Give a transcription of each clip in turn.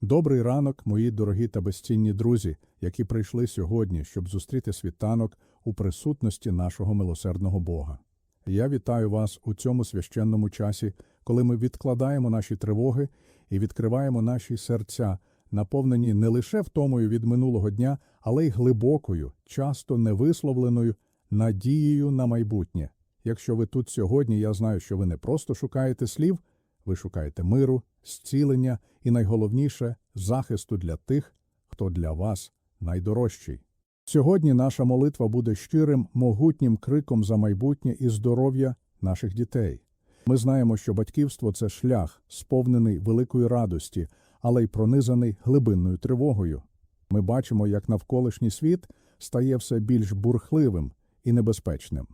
Добрий ранок, мої дорогі та безцінні друзі, які прийшли сьогодні, щоб зустріти світанок у присутності нашого милосердного Бога. Я вітаю вас у цьому священному часі, коли ми відкладаємо наші тривоги і відкриваємо наші серця, наповнені не лише втомою від минулого дня, але й глибокою, часто невисловленою надією на майбутнє. Якщо ви тут сьогодні, я знаю, що ви не просто шукаєте слів, ви шукаєте миру, зцілення і найголовніше захисту для тих, хто для вас найдорожчий. Сьогодні наша молитва буде щирим, могутнім криком за майбутнє і здоров'я наших дітей. Ми знаємо, що батьківство це шлях, сповнений великої радості, але й пронизаний глибинною тривогою. Ми бачимо, як навколишній світ стає все більш бурхливим і небезпечним.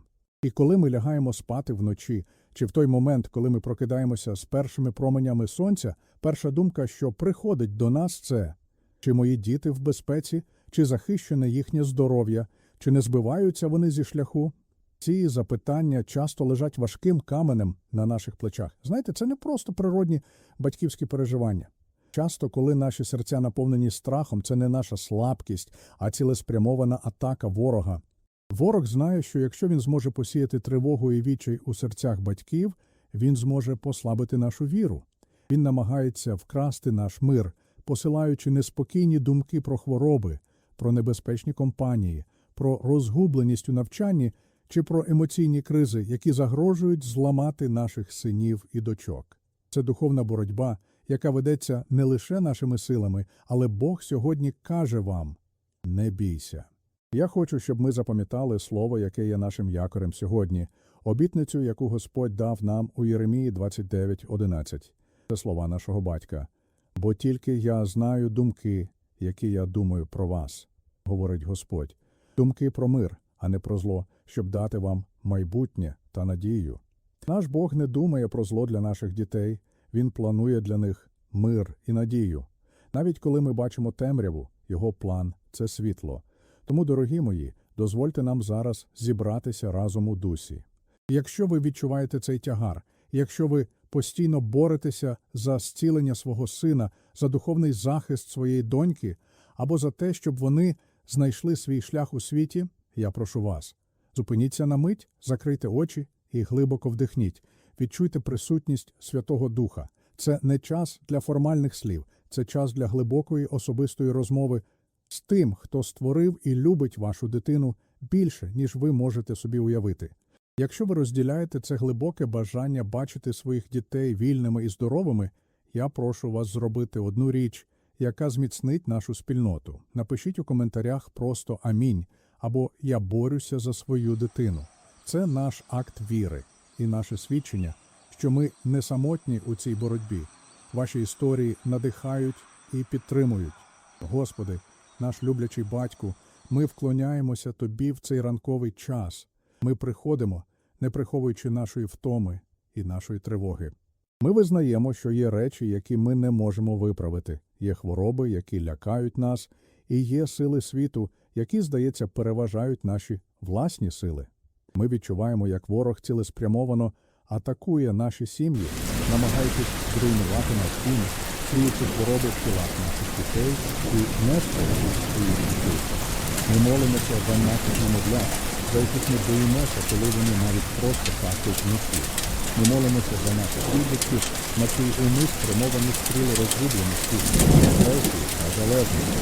І коли ми лягаємо спати вночі, чи в той момент, коли ми прокидаємося з першими променями сонця, перша думка, що приходить до нас, це чи мої діти в безпеці, чи захищене їхнє здоров'я, чи не збиваються вони зі шляху? Ці запитання часто лежать важким каменем на наших плечах. Знаєте, це не просто природні батьківські переживання. Часто, коли наші серця наповнені страхом, це не наша слабкість, а цілеспрямована атака ворога. Ворог знає, що якщо він зможе посіяти тривогу і відчай у серцях батьків, він зможе послабити нашу віру. Він намагається вкрасти наш мир, посилаючи неспокійні думки про хвороби, про небезпечні компанії, про розгубленість у навчанні чи про емоційні кризи, які загрожують зламати наших синів і дочок. Це духовна боротьба, яка ведеться не лише нашими силами, але Бог сьогодні каже вам: не бійся. Я хочу, щоб ми запам'ятали слово, яке є нашим якорем сьогодні, обітницю, яку Господь дав нам у Єремії 29.11. Це слова нашого батька. Бо тільки я знаю думки, які я думаю про вас, говорить Господь. Думки про мир, а не про зло, щоб дати вам майбутнє та надію. Наш Бог не думає про зло для наших дітей, Він планує для них мир і надію. Навіть коли ми бачимо темряву, його план це світло. Тому, дорогі мої, дозвольте нам зараз зібратися разом у дусі. Якщо ви відчуваєте цей тягар, якщо ви постійно боретеся за зцілення свого сина, за духовний захист своєї доньки, або за те, щоб вони знайшли свій шлях у світі, я прошу вас. Зупиніться на мить, закрийте очі і глибоко вдихніть. Відчуйте присутність Святого Духа. Це не час для формальних слів, це час для глибокої особистої розмови з тим, хто створив і любить вашу дитину більше, ніж ви можете собі уявити. Якщо ви розділяєте це глибоке бажання бачити своїх дітей вільними і здоровими, я прошу вас зробити одну річ, яка зміцнить нашу спільноту. Напишіть у коментарях просто Амінь або Я борюся за свою дитину. Це наш акт віри і наше свідчення, що ми не самотні у цій боротьбі. Ваші історії надихають і підтримують. Господи, наш люблячий батьку, ми вклоняємося Тобі в цей ранковий час. Ми приходимо, не приховуючи нашої втоми і нашої тривоги. Ми визнаємо, що є речі, які ми не можемо виправити, є хвороби, які лякають нас, і є сили світу, які, здається, переважають наші власні сили. Ми відчуваємо, як ворог цілеспрямовано атакує наші сім'ї, намагаючись зруйнувати наш дім, сіючи хвороби в тілах наших дітей і несповідь своїх дітей. Ми молимося за наших немовлят, за яких ми боїмося, коли вони навіть просто кашлять вночі. Ми молимося за наших підлітків, на чий уми спрямовані стріли розгубленості, агресії та залежності.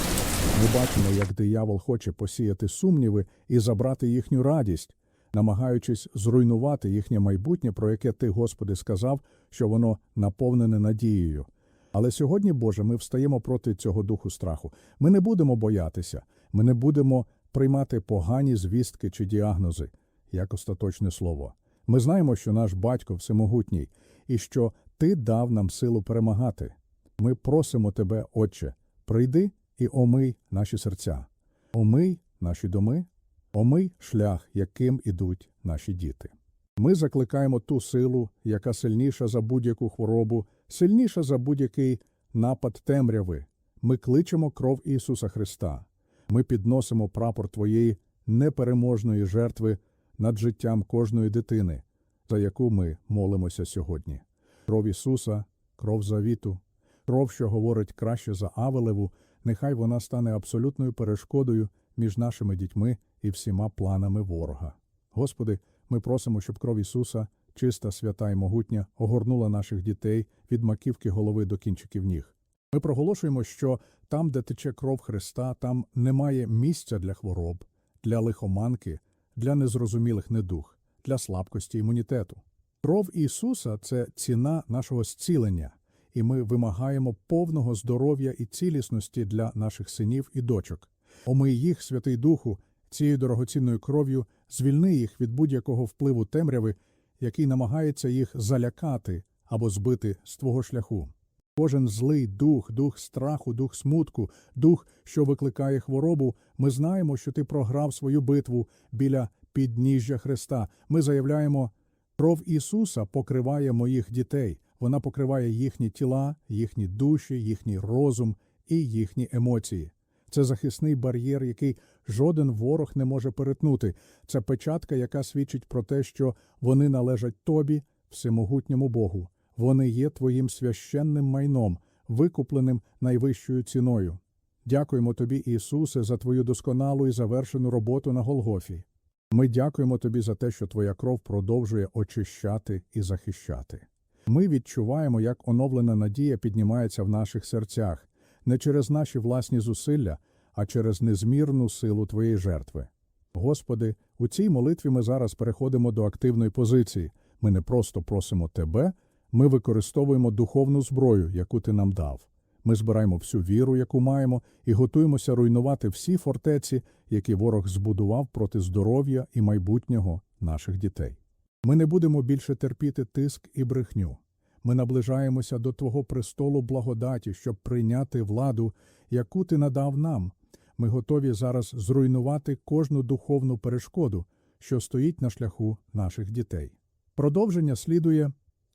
Ми бачимо, як диявол хоче посіяти сумніви і забрати їхню радість, намагаючись зруйнувати їхнє майбутнє, про яке ти, Господи, сказав, що воно наповнене надією. Але сьогодні, Боже, ми встаємо проти цього духу страху. Ми не будемо боятися, ми не будемо приймати погані звістки чи діагнози, як остаточне слово. Ми знаємо, що наш батько всемогутній, і що Ти дав нам силу перемагати. Ми просимо Тебе, Отче, прийди і омий наші серця, омий наші доми, омий шлях, яким ідуть наші діти. Ми закликаємо ту силу, яка сильніша за будь-яку хворобу, сильніша за будь-який напад темряви. Ми кличемо кров Ісуса Христа. Ми підносимо прапор Твоєї непереможної жертви над життям кожної дитини, за яку ми молимося сьогодні. Кров Ісуса, кров завіту, Кров, що говорить краще за Авелеву, нехай вона стане абсолютною перешкодою між нашими дітьми і всіма планами ворога. Господи, ми просимо, щоб кров Ісуса, чиста, свята і могутня, огорнула наших дітей від маківки голови до кінчиків ніг. Ми проголошуємо, що там, де тече кров Христа, там немає місця для хвороб, для лихоманки, для незрозумілих недух, для слабкості імунітету. Кров Ісуса це ціна нашого зцілення, і ми вимагаємо повного здоров'я і цілісності для наших синів і дочок. Омий їх, Святий Духу, цією дорогоцінною кров'ю, звільни їх від будь-якого впливу темряви, який намагається їх залякати або збити з твого шляху. Кожен злий дух, дух страху, дух смутку, дух, що викликає хворобу, ми знаємо, що ти програв свою битву біля підніжжя Христа. Ми заявляємо, кров Ісуса покриває моїх дітей. Вона покриває їхні тіла, їхні душі, їхній розум і їхні емоції. Це захисний бар'єр, який жоден ворог не може перетнути. Це печатка, яка свідчить про те, що вони належать тобі, всемогутньому Богу. Вони є твоїм священним майном, викупленим найвищою ціною. Дякуємо тобі, Ісусе, за твою досконалу і завершену роботу на Голгофі. Ми дякуємо тобі за те, що твоя кров продовжує очищати і захищати. Ми відчуваємо, як оновлена надія піднімається в наших серцях, не через наші власні зусилля, а через незмірну силу твоєї жертви. Господи, у цій молитві ми зараз переходимо до активної позиції. Ми не просто просимо Тебе, ми використовуємо духовну зброю, яку Ти нам дав. Ми збираємо всю віру, яку маємо, і готуємося руйнувати всі фортеці, які ворог збудував проти здоров'я і майбутнього наших дітей. Ми не будемо більше терпіти тиск і брехню. Ми наближаємося до Твого престолу благодаті, щоб прийняти владу, яку Ти надав нам. Ми готові зараз зруйнувати кожну духовну перешкоду, що стоїть на шляху наших дітей. Продовження слідує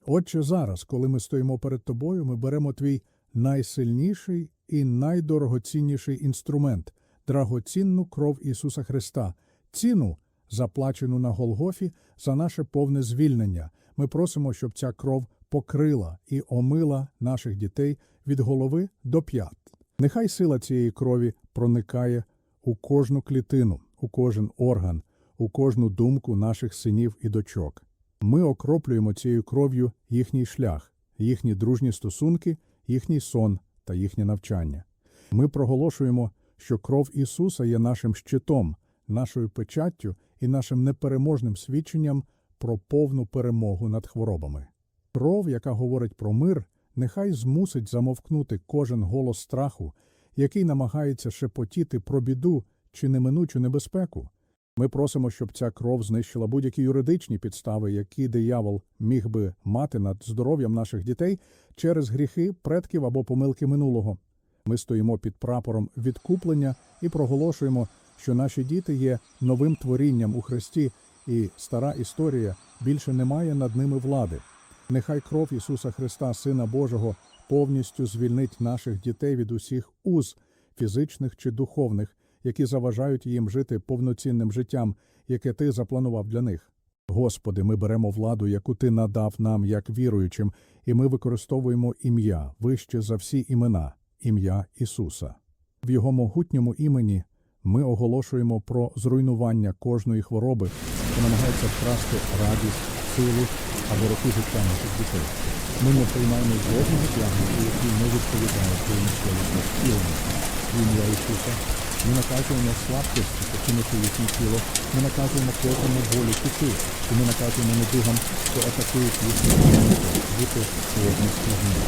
Отче, зараз, коли ми стоїмо перед тобою, ми беремо твій найсильніший і найдорогоцінніший інструмент драгоцінну кров Ісуса Христа, ціну, заплачену на Голгофі за наше повне звільнення. Ми просимо, щоб ця кров покрила і омила наших дітей від голови до п'ят. Нехай сила цієї крові проникає у кожну клітину, у кожен орган, у кожну думку наших синів і дочок. Ми окроплюємо цією кров'ю їхній шлях, їхні дружні стосунки, їхній сон та їхнє навчання. Ми проголошуємо, що кров Ісуса є нашим щитом, нашою печаттю і нашим непереможним свідченням про повну перемогу над хворобами. Кров, яка говорить про мир, нехай змусить замовкнути кожен голос страху, який намагається шепотіти про біду чи неминучу небезпеку. Ми просимо, щоб ця кров знищила будь-які юридичні підстави, які диявол міг би мати над здоров'ям наших дітей через гріхи предків або помилки минулого. Ми стоїмо під прапором відкуплення і проголошуємо, що наші діти є новим творінням у Христі, і стара історія більше не має над ними влади. Нехай кров Ісуса Христа, Сина Божого, повністю звільнить наших дітей від усіх уз, фізичних чи духовних, які заважають їм жити повноцінним життям, яке ти запланував для них. Господи, ми беремо владу, яку ти надав нам як віруючим, і ми використовуємо ім'я вище за всі імена, ім'я Ісуса. В Його могутньому імені ми оголошуємо про зруйнування кожної хвороби, що намагається вкрасти радість, силу або роки життя наших дітей. Ми не приймаємо жодного діагнозу, який не відповідає твоєму слову про. В ім'я Ісуса ми наказуємо слабкості покинути їхнє тіло, ми наказуємо кожному болю піти, і ми наказуємо недугам, що атакують їхнє тіло, бути знищеними.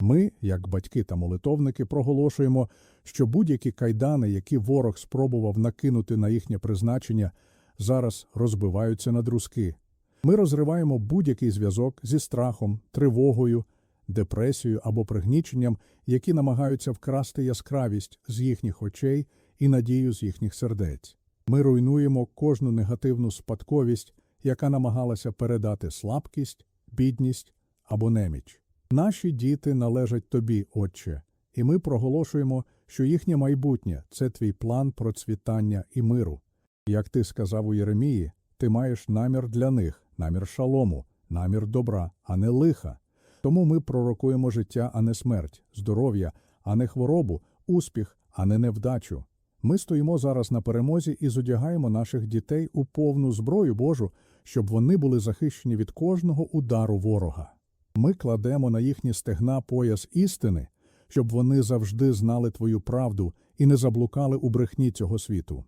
Ми, як батьки та молитовники, проголошуємо, що будь-які кайдани, які ворог спробував накинути на їхнє призначення, зараз розбиваються на друзки. Ми розриваємо будь-який зв'язок зі страхом, тривогою, депресією або пригніченням, які намагаються вкрасти яскравість з їхніх очей і надію з їхніх сердець. Ми руйнуємо кожну негативну спадковість, яка намагалася передати слабкість, бідність або неміч. Наші діти належать тобі, Отче, і ми проголошуємо, що їхнє майбутнє це твій план процвітання і миру. Як ти сказав у Єремії, ти маєш намір для них, намір шалому, намір добра, а не лиха. Тому ми пророкуємо життя, а не смерть, здоров'я, а не хворобу, успіх, а не невдачу. Ми стоїмо зараз на перемозі і зодягаємо наших дітей у повну зброю Божу, щоб вони були захищені від кожного удару ворога. Ми кладемо на їхні стегна пояс істини, щоб вони завжди знали твою правду і не заблукали у брехні цього світу.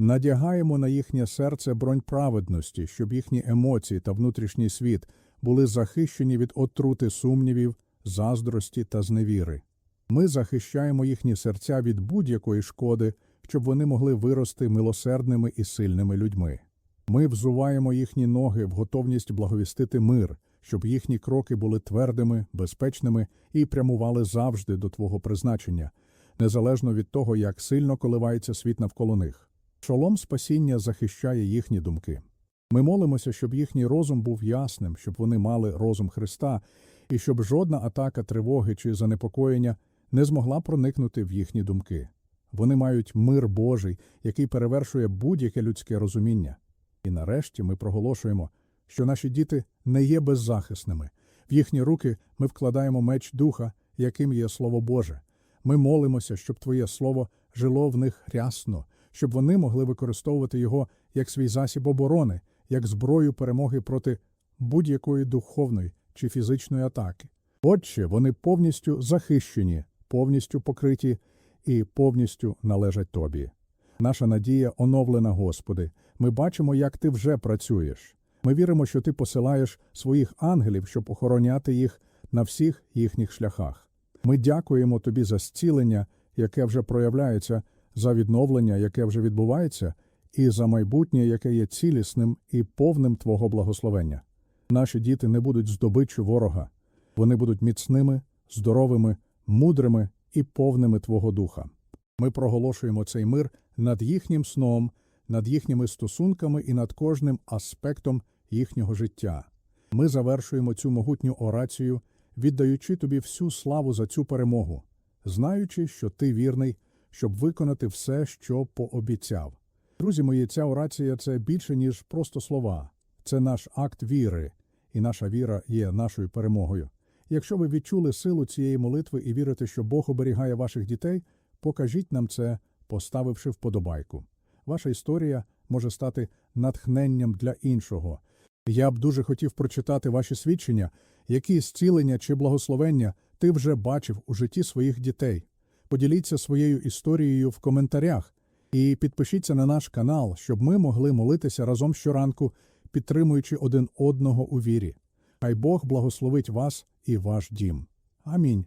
Надягаємо на їхнє серце бронь праведності, щоб їхні емоції та внутрішній світ були захищені від отрути сумнівів, заздрості та зневіри. Ми захищаємо їхні серця від будь-якої шкоди, щоб вони могли вирости милосердними і сильними людьми. Ми взуваємо їхні ноги в готовність благовістити мир, щоб їхні кроки були твердими, безпечними і прямували завжди до Твого призначення, незалежно від того, як сильно коливається світ навколо них. Шолом спасіння захищає їхні думки. Ми молимося, щоб їхній розум був ясним, щоб вони мали розум Христа, і щоб жодна атака тривоги чи занепокоєння не змогла проникнути в їхні думки. Вони мають мир Божий, який перевершує будь-яке людське розуміння. І нарешті ми проголошуємо, що наші діти не є беззахисними. В їхні руки ми вкладаємо меч духа, яким є Слово Боже. Ми молимося, щоб Твоє Слово жило в них рясно, щоб вони могли використовувати його як свій засіб оборони, як зброю перемоги проти будь-якої духовної чи фізичної атаки. Отже, вони повністю захищені, повністю покриті і повністю належать Тобі. Наша надія оновлена, Господи. Ми бачимо, як Ти вже працюєш. Ми віримо, що Ти посилаєш своїх ангелів, щоб охороняти їх на всіх їхніх шляхах. Ми дякуємо Тобі за зцілення, яке вже проявляється, за відновлення, яке вже відбувається, і за майбутнє, яке є цілісним і повним Твого благословення. Наші діти не будуть здобиччю ворога, вони будуть міцними, здоровими, мудрими і повними Твого духа. Ми проголошуємо цей мир над їхнім сном, над їхніми стосунками і над кожним аспектом їхнього життя. Ми завершуємо цю могутню орацію, віддаючи тобі всю славу за цю перемогу, знаючи, що ти вірний, щоб виконати все, що пообіцяв. Друзі мої, ця орація це більше, ніж просто слова, це наш акт віри, і наша віра є нашою перемогою. Якщо ви відчули силу цієї молитви і вірите, що Бог оберігає ваших дітей, покажіть нам це, поставивши вподобайку. Ваша історія може стати натхненням для іншого. Я б дуже хотів прочитати ваші свідчення, які зцілення чи благословення ти вже бачив у житті своїх дітей. Поділіться своєю історією в коментарях і підпишіться на наш канал, щоб ми могли молитися разом щоранку, підтримуючи один одного у вірі. Хай Бог благословить вас і ваш дім. Амінь.